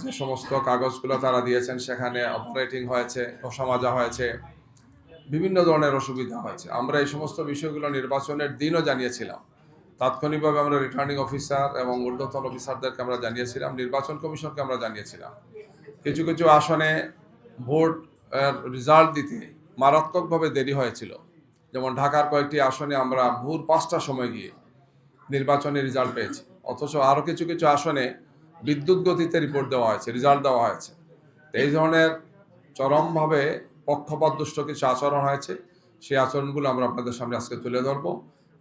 যে সমস্ত কাগজগুলো তারা দিয়েছেন, সেখানে অপারেটিং হয়েছে, ঘষা মাজা হয়েছে, বিভিন্ন ধরনের অসুবিধা হয়েছে। আমরা এই সমস্ত বিষয়গুলো নির্বাচনের দিনও জানিয়েছিলাম। তাৎক্ষণিকভাবে আমরা রিটার্নিং অফিসার এবং ঊর্ধ্বতন অফিসারদেরকে আমরা জানিয়েছিলাম, নির্বাচন কমিশনকে আমরা জানিয়েছিলাম। কিছু কিছু আসনে ভোট রেজাল্ট দিতে মারাত্মকভাবে দেরি হয়েছিল। যেমন ঢাকার কয়েকটি আসনে আমরা ভোর পাঁচটার সময় গিয়ে নির্বাচনী রেজাল্ট পেয়েছি। অথচ আরও কিছু কিছু আসনে বিদ্যুৎ গতিতে রিপোর্ট দেওয়া হয়েছে রেজাল্ট দেওয়া হয়েছে। এই ধরনের চরমভাবে পক্ষপাত দুষ্ট কিছু আচরণ হয়েছে, সেই আচরণগুলো আমরা আপনাদের সামনে আজকে তুলে ধরবো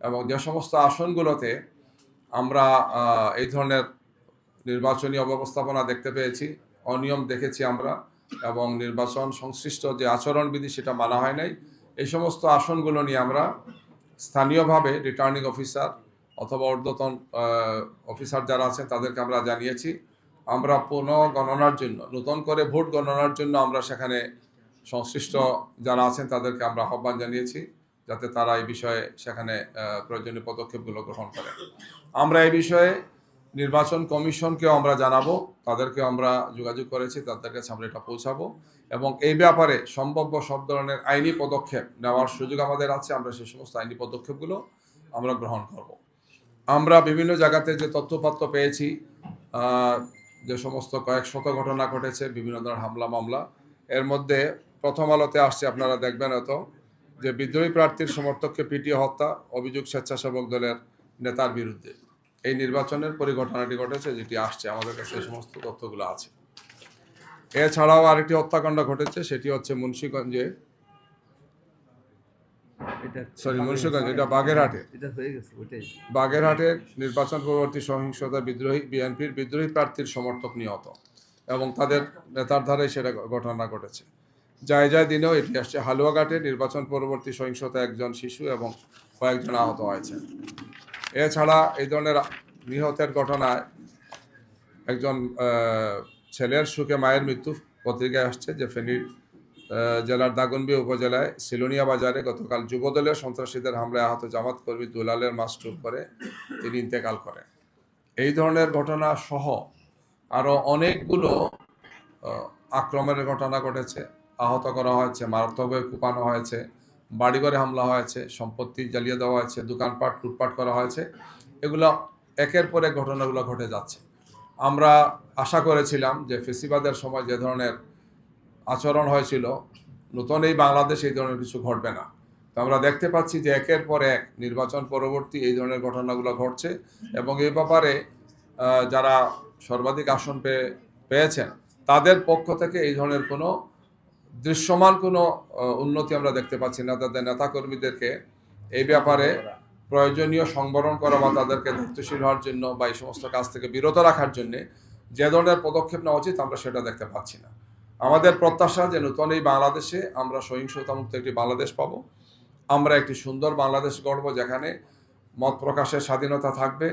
এবং যে সমস্ত আসনগুলোতে আমরা এই ধরনের নির্বাচনী অব্যবস্থাপনা দেখতে পেয়েছি, অনিয়ম দেখেছি আমরা এবং নির্বাচন সংশ্লিষ্ট যে আচরণবিধি সেটা মানা হয় নাই। এই সমস্ত আসনগুলো নিয়ে আমরা স্থানীয়ভাবে রিটার্নিং অফিসার অথবা ঊর্ধ্বতন অফিসার যারা আছেন তাদেরকে আমরা জানিয়েছি, আমরা পুনঃ গণনার জন্য, নতুন করে ভোট গণনার জন্য আমরা সেখানে সংশ্লিষ্ট যারা আছেন তাদেরকে আমরা আহ্বান জানিয়েছি, যাতে তারা এই বিষয়ে সেখানে প্রয়োজনীয় পদক্ষেপগুলো গ্রহণ করেন। আমরা এই বিষয়ে নির্বাচন কমিশনকেও আমরা জানাব তাদেরকে আমরা যোগাযোগ করেছি, তাদের কাছে আমরা এটা পৌঁছাবো এবং এই ব্যাপারে সম্ভাব্য সব ধরনের আইনি পদক্ষেপ নেওয়ার সুযোগ আমাদের আছে, আমরা সেই সমস্ত আইনি পদক্ষেপগুলো আমরা গ্রহণ করব। আমরা বিভিন্ন জায়গাতে যে তথ্যপাত্র পেয়েছি যে সমস্ত কয়েক শত ঘটনা ঘটেছে, বিভিন্ন ধরনের হামলা, মামলা, এর মধ্যে প্রথম আলোতে আসছে, আপনারা দেখবেন হয়তো, যে বিদ্রোহী প্রার্থীর সমর্থককে পিটিয়ে হত্যা, অভিযোগ স্বেচ্ছাসেবক দলের নেতার বিরুদ্ধে। এই নির্বাচনের পরিঘটনাটি ঘটেছে, যেটি আসছে, আমাদের কাছে এই সমস্ত তথ্যগুলো আছে। এছাড়াও আরেকটি হত্যাকাণ্ড ঘটেছে, সেটি হচ্ছে মুন্সীগঞ্জে এটা সরি মুন্সীগঞ্জ এটা বাগেরহাটে? এটা হয়ে গেছে ওটাই বাগেরহাটের নির্বাচন পরবর্তী সহিংসতা বিদ্রোহী বিএনপির বিদ্রোহী প্রার্থীর সমর্থক নিহত এবং তাদের নেতার ধারে সেটা ঘটনা ঘটেছে। যায় যায় দিনেও এটি আসছে। হালুয়াঘাটে নির্বাচন পরবর্তী সহিংসতা একজন শিশু এবং কয়েকজন আহত হয়েছে। এছাড়া এই ধরনের নিহতের ঘটনায় একজন ছেলের সুখে মায়ের মৃত্যু পত্রিকায় আসছে যে ফেনীর জেলার দাগনবি উপজেলায় সিলোনিয়া বাজারে গতকাল যুবদলের সন্ত্রাসীদের হামলায় আহত জামাত কর্মী দুলালের মাস্টুর করে। তিনি ইন্তেকাল করেন। এই ধরনের ঘটনা সহ আরও অনেকগুলো আক্রমণের ঘটনা ঘটেছে। আহত করা হয়েছে মারাত্মকভাবে কুপানো হয়েছে, বাড়িঘরে হামলা হয়েছে, সম্পত্তি জ্বালিয়ে দেওয়া হয়েছে, দোকানপাট লুটপাট করা হয়েছে। এগুলো একের পর এক ঘটনাগুলো ঘটে যাচ্ছে। আমরা আশা করেছিলাম যে ফেসিবাদের সময় যে ধরনের আচরণ হয়েছিল। নতুন এই বাংলাদেশে এই ধরনের কিছু ঘটবে না। তো আমরা দেখতে পাচ্ছি যে একের পর এক নির্বাচন পরবর্তী এই ধরনের ঘটনাগুলো ঘটছে এবং এই ব্যাপারে যারা সর্বাধিক আসন পেয়ে পেয়েছেন, তাদের পক্ষ থেকে এই ধরনের কোনো দৃশ্যমান কোনো উন্নতি আমরা দেখতে পাচ্ছি না। তাদের নেতাকর্মীদেরকে এই ব্যাপারে প্রয়োজনীয় সংবরণ করা বা তাদেরকে দায়িত্বশীল হওয়ার জন্য বা এই সমস্ত কাজ থেকে বিরত রাখার জন্যে যে ধরনের পদক্ষেপ নেওয়া উচিত, আমরা সেটা দেখতে পাচ্ছি না। আমাদের প্রত্যাশা যে নতুন এই বাংলাদেশে আমরা সহিংসতামুক্ত একটি বাংলাদেশ পাবো। আমরা একটি সুন্দর বাংলাদেশ গড়ব যেখানে মত প্রকাশের স্বাধীনতা থাকবে,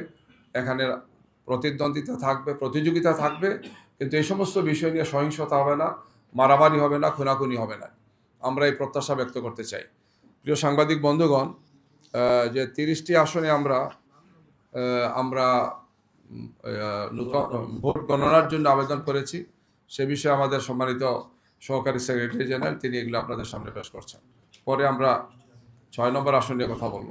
এখানে প্রতিদ্বন্দ্বিতা থাকবে, প্রতিযোগিতা থাকবে, কিন্তু এই সমস্ত বিষয় নিয়ে সহিংসতা হবে না, মারামারি হবে না, খুনাখুনি হবে না। আমরা এই প্রত্যাশা ব্যক্ত করতে চাই। প্রিয় সাংবাদিক বন্ধুগণ যে তিরিশটি আসনে আমরা আমরা ভোট গণনার জন্য আবেদন করেছি। সে বিষয়ে আমাদের সম্মানিত সহকারী সেক্রেটারি জেনারেল, তিনি এগুলো আপনাদের সামনে পেশ করছেন। পরে আমরা ছয় নম্বর আসন নিয়ে কথা বলব।